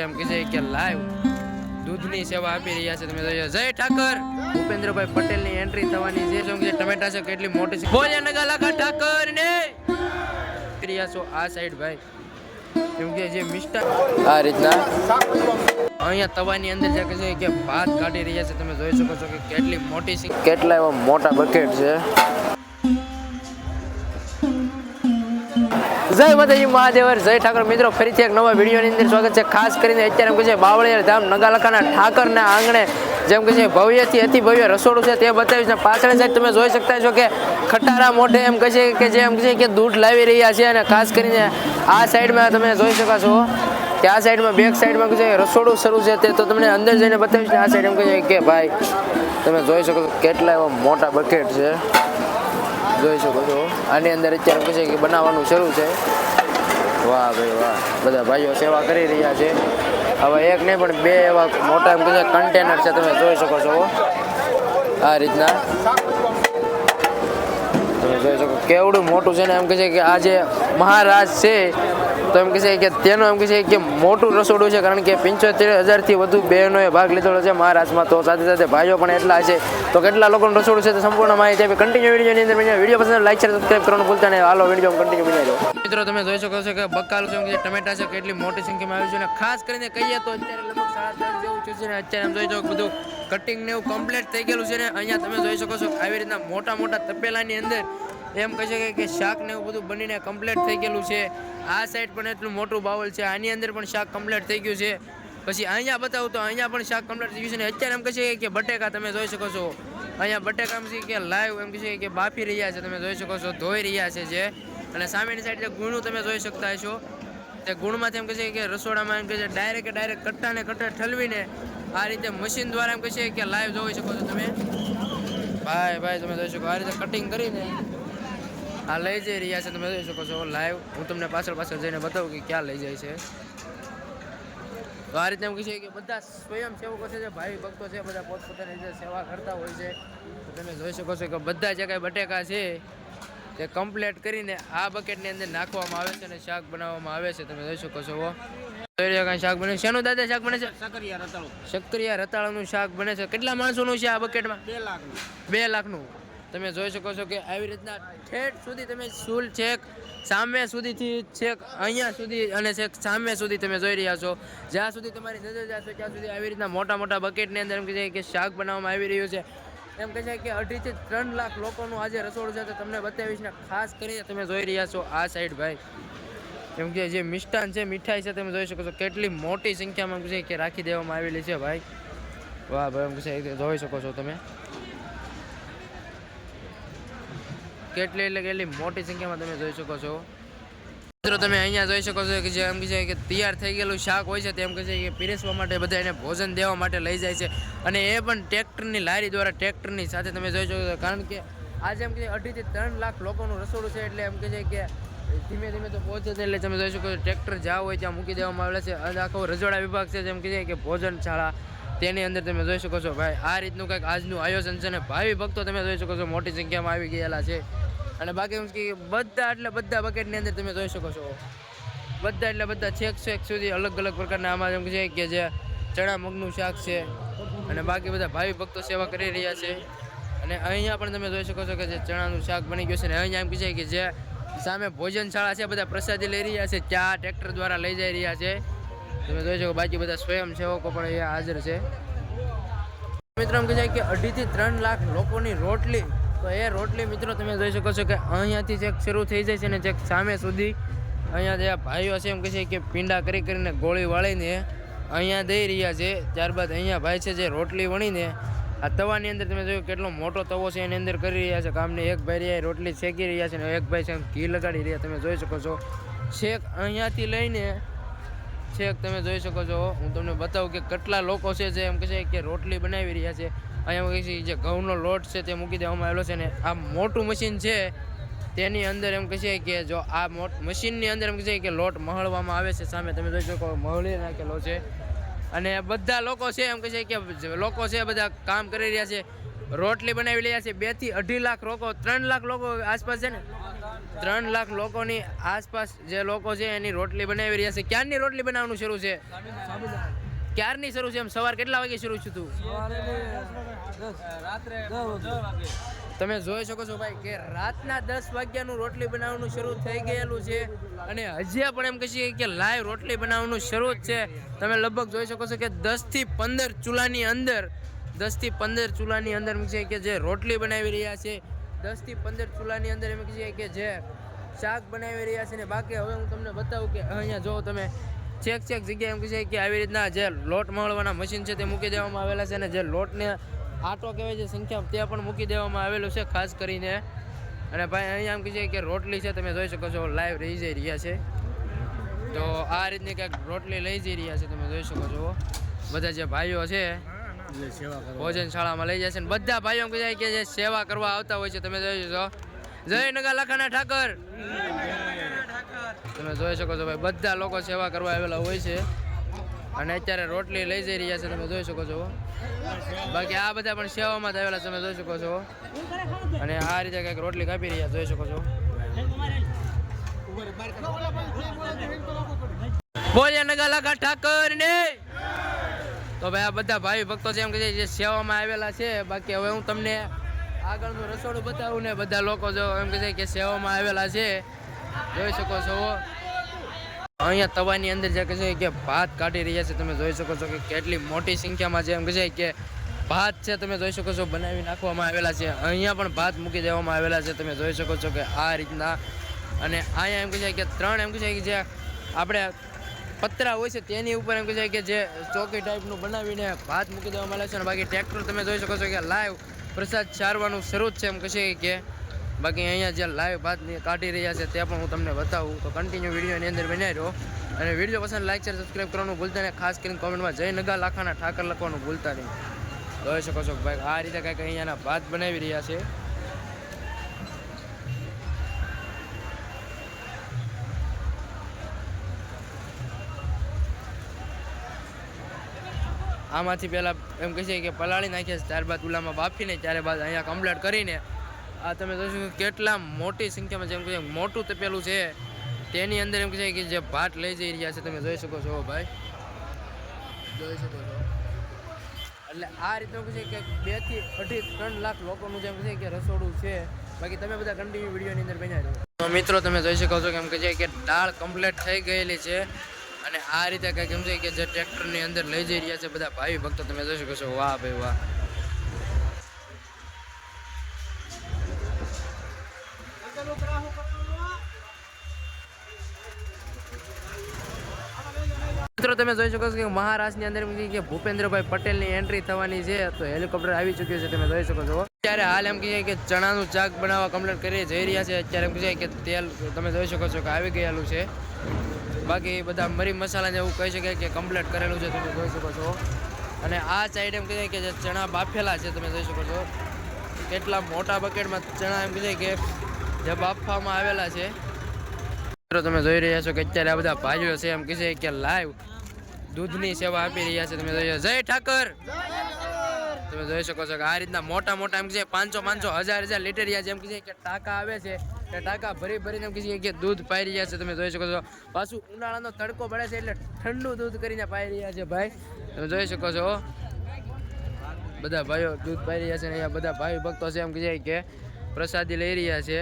એમ કે છે કે લાઈવ દૂધની સેવા આપી રહ્યા છે. તમે જોયો જય ઠાકર. ભૂપેન્દ્રભાઈ પટેલની એન્ટ્રી થવાની છે. શું કે ટમેટા છે? કેટલી મોટી છે? બોલે નગા લાખા ઠાકર ને રહ્યા છો આ સાઈડ ભાઈ. કેમ કે જે મિસ્ટર આ રીતના. અહીંયા તવાની અંદર જે કે છે કે ભાત કાઢી રહ્યા છે. તમે જોઈ શકો છો કે કેટલી મોટી છે. કેટલા એવા મોટા બકેટ છે. જય માતાજી, મહાદેવર, જય ઠાકર. મિત્રો, ફરીથી એક નવા વિડીયોની અંદર સ્વાગત છે. ખાસ કરીને અત્યારે એમ કે છે બાવળિયા ધામ, નગાલખાના ઠાકરના આંગણે જેમ કે છે, ભવ્યથી અતિ ભવ્ય રસોડું છે તે બતાવ્યું છે. પાછળ સાઈડ તમે જોઈ શકતા છો કે ખટારા મોઢે એમ કહે છે કે જે એમ કહે છે કે દૂધ લાવી રહ્યા છે અને ખાસ કરીને આ સાઈડમાં તમે જોઈ શકો છો કે આ સાઈડમાં બેક સાઈડમાં છે, રસોડું શરૂ છે તે તો તમને અંદર જઈને બતાવીશ ને આ સાઈડ એમ કહે છે કે ભાઈ, તમે જોઈ શકો કેટલા એવા મોટા બકેટ છે. જોઈ શકો છો આની અંદર અત્યારે કહે છે કે બનાવવાનું શરૂ છે. વાહ ભાઈ વાહ. બધા ભાઈઓ સેવા કરી રહ્યા છે. હવે એક નહીં, પણ બે એવા મોટા એમ કહે કન્ટેનર છે, તમે જોઈ શકો છો. આ રીતના. તમે જોઈ શકો. કેવડું મોટું છે ને એમ કહે છે કે આ જે મહારાજ છે તો એમ કહે છે કે તેનું એમ કહે છે કે મોટું રસોડું છે, કારણ કે પંચોતેર હજારથી વધુ બહેનોએ ભાગ લીધેલો છે મહારાજમાં તો સાથે સાથે ભાઈઓ પણ એટલા છે. તો કેટલા લોકોનું રસોડું છે તે સંપૂર્ણ માહિતી આપી. કન્ટિન્યુ વિડીયોની અંદર વીડિયો પસંદ લાઈક શેર સબસ્ક્રાઈબ કરવાનું ભૂલતા નહીં. હાલો, વીડિયો કન્ટિન્યુ બન્યા જાઓ મિત્રો, તમે જોઈ શકો છો કે બકાલ છે ટમેટા છે, કેટલી મોટી સંખ્યામાં આવ્યું છે અને ખાસ કરીને કહીએ તો અત્યારે લગભગ સાડા દસ જેવું છે ને અત્યારે એમ જોઈ શકો બધું કટિંગ ને એવું કમ્પ્લીટ થઈ ગયેલું છે ને અહીંયા તમે જોઈ શકો છો આવી રીતના મોટા મોટા તપેલાની અંદર એમ કહી શકાય કે- શાક ને એવું બધું બનીને કમ્પ્લીટ થઈ ગયેલું છે. આ સાઈડ પણ એટલું મોટું બાઉલ છે. આની અંદર પણ શાક કમ્પ્લીટ થઈ ગયું છે. પછી અહીંયા બતાવું તો અહીંયા પણ શાક કમ્પ્લીટ થઈ ગયું છે ને અત્યારે એમ કહી શકાય કે બટેકા તમે જોઈ શકો છો. અહીંયા બટેકા એમ કે લાઈવ એમ કહે છે કે બાફી રહ્યા છે તમે જોઈ શકો છો, ધોઈ રહ્યા છે જે. અને સામેની સાઈડ જે ગુણું તમે જોઈ શકતા હશો. તે ગુણમાંથી એમ કહે છે કે રસોડામાં એમ કહે છે ડાયરેક્ટ ડાયરેક્ટ કટ્ટાને કટ્ટા ઠલવીને આ રીતે મશીન દ્વારા એમ કહે છે કે લાઈવ જોઈ શકો છો તમે. ભાઈ ભાઈ, તમે જોઈ શકો આ રીતે કટિંગ કરીને આ લઈ જઈ રહ્યા છે તમે જોઈ શકો છો લાઈવ હું તમને પાછળ પાછળ જઈને બતાવું કે ક્યાં લઈ જાય છે. તો આ રીતે એમ કહે છે કે બધા સ્વયંસેવકો છે જે ભાઈ ભક્તો છે બધા પોતપોતાની રીતે સેવા કરતા હોય છે. તમે જોઈ શકો છો કે બધા જે કાંઈ બટેકા છે તે કમ્પ્લેટ કરીને આ બકેટની અંદર નાખવામાં આવે છે અને શાક બનાવવામાં આવે છે તમે જોઈ શકો છો. શાક બને છે? શેનું દાદા શાક બને છે? સકરિયા રતાળું. શક્કરિયા રતાળાનું શાક બને છે. કેટલા માણસોનું છે આ બકેટમાં બે લાખ બે લાખનું. તમે જોઈ શકો છો કે આવી રીતના ઠેઠ સુધી તમે સુલ છેક, સામે સુધીથી છેક, અહીંયા સુધી અને છેક સામે સુધી તમે જોઈ રહ્યા છો. જ્યાં સુધી તમારી નજર જશે, ત્યાં સુધી આવી રીતના મોટા મોટા બકેટની અંદર એમ કહે છે કે શાક બનાવવામાં આવી રહ્યું છે. એમ કહે છે કે અઢીથી ત્રણ લાખ લોકોનું આજે રસોડું છે, તો તમને બતાવીશ ને ખાસ કરીને તમે જોઈ રહ્યા છો આ સાઈડ ભાઈ. કેમ કે જે મિષ્ટાન છે, મીઠાઈ છે, તમે જોઈ શકો છો કેટલી મોટી સંખ્યામાં એમ કે રાખી દેવામાં આવેલી છે ભાઈ. વાહ, ભાઈ, એમ કહે છે જોઈ શકો છો તમે. કેટલી એટલે કેટલી મોટી સંખ્યામાં તમે જોઈ શકો છો. મિત્રો, તમે અહીંયા જોઈ શકો છો કે જે એમ કહે છે કે તૈયાર થઈ ગયેલું શાક હોય છે તેમ કહે છે કે પીરસવા માટે બધા એને ભોજન દેવા માટે લઈ જાય છે. અને એ પણ ટ્રેક્ટરની લારી દ્વારા ટ્રેક્ટરની સાથે તમે જોઈ શકો છો. કારણ કે આજે એમ કે અઢીથી ત્રણ લાખ લોકોનું રસોડું છે એટલે એમ કહે છે કે ધીમે ધીમે તો પહોંચે છે એટલે તમે જોઈ શકો છો, ટ્રેક્ટર જ્યાં હોય ત્યાં મૂકી દેવામાં આવેલા છે. અને આખો રજોડા વિભાગ છે જેમ કહે છે કે ભોજનશાળા તેની અંદર તમે જોઈ શકો છો, ભાઈ, આ રીતનું કંઈક આજનું આયોજન છે ને ભાવિ ભક્તો તમે જોઈ શકો છો, મોટી સંખ્યામાં આવી ગયેલા છે. અને બાકી કે બધા એટલે બધા બકેટની અંદર તમે જોઈ શકો છો. બધા એટલે બધા છેક છેક સુધી અલગ અલગ પ્રકારના આમાં એમ છે કે જે ચણા મગનું શાક છે અને બાકી બધા ભાવિ ભક્તો સેવા કરી રહ્યા છે. અને અહીંયા પણ તમે જોઈ શકો છો કે જે ચણાનું શાક બની ગયું છે ને અહીંયા એમ કહે છે કે જે સામે ભોજનશાળા છે, બધા પ્રસાદી લઈ રહ્યા છે, ચા ટ્રેક્ટર દ્વારા લઈ જઈ રહ્યા છે. તમે જોઈ શકો બાકી બધા સ્વયંસેવકો પણ અહીંયા હાજર છે. મિત્રો, એમ કહે છે કે અઢીથી ત્રણ લાખ લોકોની રોટલી. તો એ રોટલી, મિત્રો, તમે જોઈ શકો છો કે અહીંયાથી ચેક શરૂ થઈ જાય છે ને ચેક સામે સુધી. અહીંયા જે ભાઈઓ છે, એમ કહે છે કે પીંડા કરી કરીને ગોળી વાળીને અહીંયા દઈ રહ્યા છે. ત્યારબાદ અહીંયા ભાઈ છે જે રોટલી વણીને આ તવાની અંદર તમે જોયું કેટલો મોટો તવો છે, એની અંદર કરી રહ્યા છે કામને એક ભાઈ રહ્યા રોટલી શેકી રહ્યા છે ને એક ભાઈ છે ઘી લગાડી રહ્યા, તમે જોઈ શકો છો. છેક અહીંયાથી લઈને છેક તમે જોઈ શકો છો. હું તમને બતાવું કે કેટલા લોકો છે જે એમ કહે છે કે રોટલી બનાવી રહ્યા છે. અહીંયા કહે છે, જે ઘઉંનો લોટ છે તે મૂકી દેવામાં આવેલો છે ને આ મોટું મશીન છે તેની અંદર એમ કહે છે કે જો આ મોટ, મશીનની અંદર એમ કહે છે કે લોટ મહળવામાં આવે છે. સામે તમે જોઈ શકો મહળી નાખેલો છે. અને બધા લોકો છે એમ કહે છે કે લોકો છે બધા કામ કરી રહ્યા છે. રોટલી બનાવી રહ્યા છે. બેથી અઢી લાખ લોકો, ત્રણ લાખ લોકો આસપાસ છે ને? ત્રણ લાખ લોકોની આસપાસ જે લોકો છે એની રોટલી બનાવી રહ્યા છે. ક્યારની રોટલી બનાવવાનું શરૂ છે? ક્યારની શરૂ છે? એમ સવાર કેટલા વાગે શરૂ છે તું? તમે જોઈ શકો છો ભાઈ કે રાતના દસ વાગ્યાનું રોટલી બનાવવાનું શરૂ થઈ ગયેલું છે અને હજી પણ એમ કહીએ કે લાઈવ રોટલી બનાવવાનું શરૂ જ છે. તમે લગભગ જોઈ શકો છો કે દસથી પંદર ચૂલાની અંદર દસથી પંદર ચૂલાની અંદર એમ છે કે જે રોટલી બનાવી રહ્યા છે, દસથી પંદર ચૂલાની અંદર એમ કહીએ કે જે શાક બનાવી રહ્યા છે ને બાકી હવે હું તમને બતાવું કે અહીંયા જો તમે ચેક ચેક જગ્યાએ એમ છે કે આવી રીતના જે લોટ મળવાના મશીન છે તે મૂકી દેવામાં આવેલા છે અને જે લોટને આટો કહેવાય છે સંખ્યા તે પણ મૂકી દેવામાં આવેલું છે ખાસ કરીને. અને ભાઈ, અહીંયા એમ છે કે રોટલી છે, તમે જોઈ શકો છો લાઈવ રહી જઈ રહ્યા છે. તો આ રીતની કંઈક રોટલી લઈ જઈ રહ્યા છે, તમે જોઈ શકો છો. બધા જે ભાઈઓ છે ભોજન શાળામાં લઈ છે ને બધા ભાઈઓ કહે કે જે સેવા કરવા આવતા હોય છે, તમે જોઈ શકો. જય નગા લખાના ઠાકર. તમે જોઈ શકો છો ભાઈ, બધા લોકો સેવા કરવા આવેલા હોય છે. અને અત્યારે રોટલી લઈ જઈ રહ્યા છે, તમે જોઈ શકો છો. બાકી આ બધા પણ સેવામાં આવેલા તમે જોઈ શકો છો. અને આ રીતે કંઈક રોટલી કાપી રહ્યા, જોઈ શકો છો. બોલ્યા નગા લખા ઠાકર ને તો ભાઈ આ બધા ભાઈ ભક્તો છે, એમ કે જે સેવામાં આવેલા છે, બાકી હવે હું તમને આગળનું રસોડું બતાવું ને બધા લોકો જો એમ કે છે કે સેવામાં આવેલા છે, જોઈ શકો છો. અહીંયા તવાની અંદર જે કહે છે કે ભાત કાઢી રહ્યા છે, તમે જોઈ શકો છો કે કેટલી મોટી સંખ્યામાં છે, એમ કહે છે કે ભાત છે, તમે જોઈ શકો છો બનાવી નાખવામાં આવેલા છે. અહીંયા પણ ભાત મૂકી દેવામાં આવેલા છે, તમે જોઈ શકો છો કે આ રીતના. અને અહીંયા એમ કહે છે કે ત્રણ એમ કહે છે કે જે આપણે પતરા હોય છે, તેની ઉપર એમ કહે છે કે જે ચોકી ટાઈપનું બનાવીને ભાત મૂકી દેવામાં આવે છે અને બાકી ટ્રેક્ટર તમે જોઈ શકો છો કે લાઈવ પ્રસાદ ચારવાનું શરૂ જ છે એમ કહે છે કે. બાકી અહીંયા જે લાઈવ ભાત કાઢી રહ્યા છે તે પણ હું તમને બતાવું. તો કન્ટિન્યુ વિડીયોની અંદર બનાવી રહ્યો. અને વીડિયો પસંદ લાઈક શેર સબસ્ક્રાઈબ કરવાનું ભૂલતા નહીં. ખાસ કરીને કોમેન્ટમાં જય નગા લાખાના ઠાકર લખવાનું ભૂલતા નહીં. જોઈ શકો છો ભાઈ આ રીતે કંઈક અહીંયાના ભાત બનાવી રહ્યા છે. આમાંથી પહેલાં એમ કહે છે કે પલાળી નાખીએ ત્યારબાદ ઉલામાં બાફીને ત્યારે બાદ અહીંયા કમ્પ્લીટ કરીને, આ તમે જોશો કેટલા મોટી સંખ્યામાં જેમ કહીએ મોટું તપેલું છે. તેની અંદર એમ કહે છે કે જે ભાત લઈ જઈ રહ્યા છે, તમે જોઈ શકો છો, ભાઈ. જોઈ શકો છો. એટલે આ રીતનું કહે છે કે બેથી અઢી ત્રણ લાખ લોકોનું જેમ છે કે રસોડું છે. બાકી તમે બધા કન્ટિન્યુ વિડીયોની અંદર બન્યા રહો. મિત્રો, તમે જોઈ શકો છો કેમ કે છે કે દાળ કમ્પ્લીટ થઈ ગયેલી છે. અને આ રીતે કંઈક એમ છે કે જે ટ્રેક્ટરની અંદર લઈ જઈ રહ્યા છે બધા ભાઈ ભક્તો, તમે જોઈ શકો છો, વાહ ભાઈ વાહ. મિત્રો, તમે જોઈ શકો છો કે મહારાષ્ટ્રની અંદર કે ભૂપેન્દ્રભાઈ પટેલની એન્ટ્રી થવાની છે, તો હેલિકોપ્ટર આવી ચૂક્યું છે, તમે જોઈ શકો છો. અત્યારે હાલ એમ કહીએ કે ચણાનું ચાક બનાવવા કમ્પ્લીટ કરી જઈ રહ્યા છે. અત્યારે એમ કહીએ કે તેલ, તમે જોઈ શકો છો કે આવી ગયેલું છે. બાકી બધા મરી મસાલા એવું કહી શકાય કે કમ્પ્લીટ કરેલું છે, તમે જોઈ શકો છો. અને આ સાઈડ એમ કહીએ કે જે ચણા બાફેલા છે, તમે જોઈ શકો છો. કેટલા મોટા બકેટમાં ચણા એમ કહે કે જે બાફવામાં આવેલા છે. મિત્રો, તમે જોઈ રહ્યા છો કે અત્યારે આ બધા ભાઈઓ છે, એમ કહે કે લાઈવ દૂધની સેવા આપી રહ્યા છે, તમે જોઈ જય ઠાકર! તમે જોઈ શકો છો કે આ રીતના મોટા મોટા એમ કે પાંચસો પાંચસો હજાર હજાર લીટર જેમ કે કે ટાંકા આવે છે. ટાંકા ભરી ભરીને એમ કે કે દૂધ પાઈ રહ્યા છે, તમે જોઈ શકો છો. પાછું ઉનાળાનો તડકો પડે છે એટલે ઠંડુ દૂધ કરીને પાઈ રહ્યા છે ભાઈ. તમે જોઈ શકો છો. બધા ભાઈઓ દૂધ પાઈ રહ્યા છે અને અહીંયા બધા ભાઈ ભક્તો છે એમ કે કે પ્રસાદી લઈ રહ્યા છે.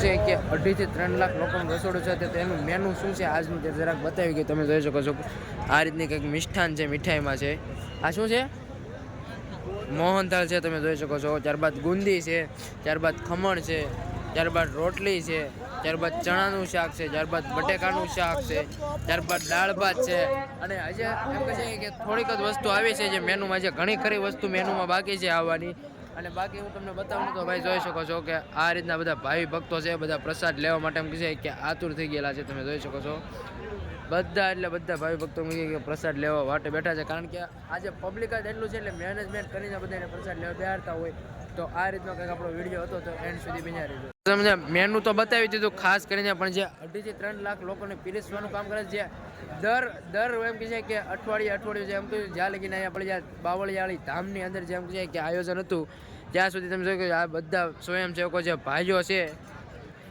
છે કે અઢીથી ત્રણ લાખ લોકોનું રસોડું છે તે તેનું મેનુ શું છે આજનું તે જરાક બતાવી કે તમે જોઈ શકો છો. આ રીતની કંઈક મિષ્ઠાન છે, મીઠાઈમાં છે. આ શું છે? મોહનથાળ છે, તમે જોઈ શકો છો. ત્યારબાદ ગુંદી છે, ત્યારબાદ ખમણ છે, ત્યારબાદ રોટલી છે, ત્યારબાદ ચણાનું શાક છે, ત્યારબાદ બટેકાનું શાક છે, ત્યારબાદ દાળ ભાત છે. અને આજે એમ કહે છે કે થોડીક જ વસ્તુ આવી છે જે મેનુમાં છે ઘણી ખરી વસ્તુ મેનુમાં બાકી છે આવવાની. અને બાકી હું તમને બતાવું તો ભાઈ જોઈ શકો છો કે આ રીતના બધા ભાવિ ભક્તો છે, બધા પ્રસાદ લેવા માટે એમ કહે છે કે આતુર થઈ ગયેલા છે, તમે જોઈ શકો છો. બધા એટલે બધા ભાવિ ભક્તો એમ પ્રસાદ લેવા માટે બેઠા છે. કારણ કે આજે પબ્લિક જ એટલું છે એટલે મેનેજમેન્ટ કરીને બધાને પ્રસાદ લેવા બેહારતા હોય તો આ રીતનો કંઈક આપણો વીડિયો હતો તો એન્ડ સુધી રહેજો. તમને મેનુ તો બતાવી દીધું ખાસ કરીને, પણ જે અઢીથી ત્રણ લાખ લોકોને પીરસવાનું કામ કરે છે, જે દર દર એમ કહે છે કે અઠવાડિયે અઠવાડિયું જેમ કહ્યું, જ્યાં લગીને અહીંયા આપણે જ્યાં, બાવળિયાળી ધામની અંદર જેમ કહે છે કે આયોજન હતું, ત્યાં સુધી તમે જોયું કે આ બધા સ્વયંસેવકો જે ભાઈઓ છે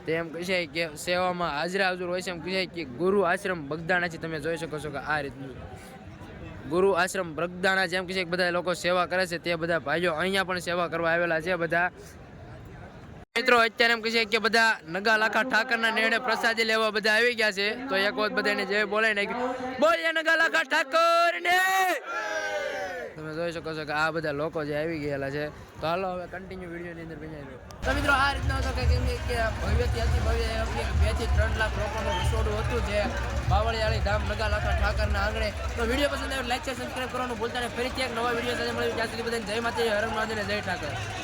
તે એમ કહે કે સેવામાં હાજરા હાજર હોય છે, એમ કહે કે ગુરુ આશ્રમ બગદાણાથી તમે જોઈ શકો છો કે આ રીતનું. ગુરુ આશ્રમ બગદાણા જેમ કે છે કે બધા લોકો સેવા કરે છે, તે બધા ભાઈઓ અહીંયા પણ સેવા કરવા આવેલા છે, બધા. મિત્રો, અત્યારે એમ કહે છે કે બધા નગા લાખા ઠાકરના નિર્ણય પ્રસાદી લેવા બધા આવી ગયા છે. તો એક વખત બધાને જે બોલાય નાખ્યું બોલીએ નગા લાખા ઠાકર ને જોઈ શકો છો કે આ બધા લોકો જે આવી ગયેલા છે. તો હાલો હવે કન્ટિન્યુ વિડીયોની અંદર બન્યા રહ્યો તો મિત્રો આ રીતના હતો કે ભવ્યથી અતિ ભવ્ય એમની બેથી ત્રણ લાખ લોકોનું રસોડું હતું જે બાવળિયાળી ધામ નગા લાખા ઠાકરના આંગણે. તો વીડિયો પસંદ આવે લાઈક છે સબસ્ક્રાઈબ કરવાનું ભૂલતા નહીં. ફરીથી એક નવા વીડિયો સાથે મળી ત્યાં સુધી બધાને જય માતા હરમ મહાદેવ ને જય ઠાકર.